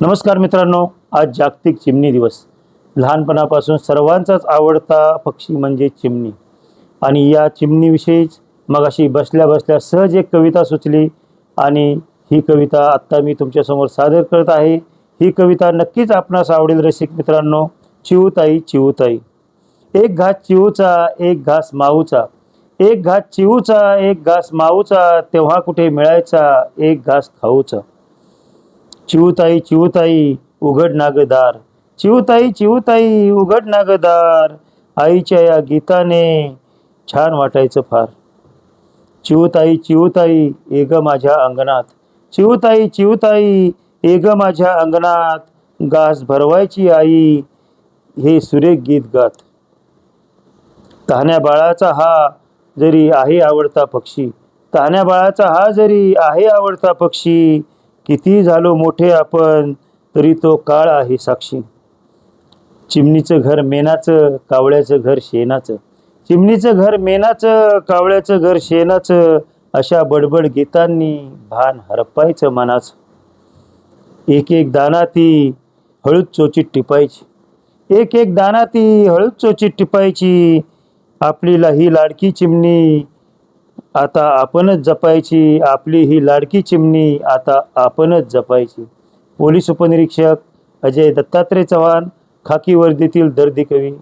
नमस्कार मित्रांनो आज जागतिक चिमणी दिवस. लहानपणापासून सर्वांचाच आवडता पक्षी म्हणजे चिमणी. आणि या चिमणीविषयीच मग अशी बसल्या बसल्या सहज एक कविता सुचली आणि ही कविता आत्ता मी तुमच्यासमोर सादर करत आहे. ही कविता नक्कीच आपणास आवडेल रसिक मित्रांनो चिवताई चिवताई एक घास चिऊचा एक घास माऊचा. एक घास चिऊचा एक घास माऊचा तेव्हा कुठे मिळायचा एक घास खाऊचा. चिवताई चिवताई उघड नागदार. चिवताई चिवताई उघड नागदार. आईच्या या गीताने छान वाटायचं फार. चिवताई चिवताई एग माझ्या अंगणात. चिवताई चिवताई एग माझ्या अंगणात. गास भरवायची आई हे सुरेख गीत गात. तहान्या बाळाचा हा जरी आहे आवडता पक्षी. तहान्या बाळाचा हा जरी आहे आवडता पक्षी. किती झालो मोठे आपण तरी तो काळ आहे साक्षी. चिमणीचं घर मेनाचं कावळ्याचं घर शेणाचं. चिमणीचं घर मेनाचं कावळ्याचं घर शेणाचं अशा बडबड गीतांनी भान हरपायचं मनाचं. एक एक दाना ती हळूच चोचीत टिपायची. एक एक दाना ती हळूच चोचीत टिपायची. आपलीला ही लाडकी चिमणी आता आपणच जपायची आपली ही लाडकी चिमणी आता आपणच जपायची. पोलीस उपनिरीक्षक अजय दत्तात्रय चव्हाण खाकी वर्दीतील दर्दी कवी.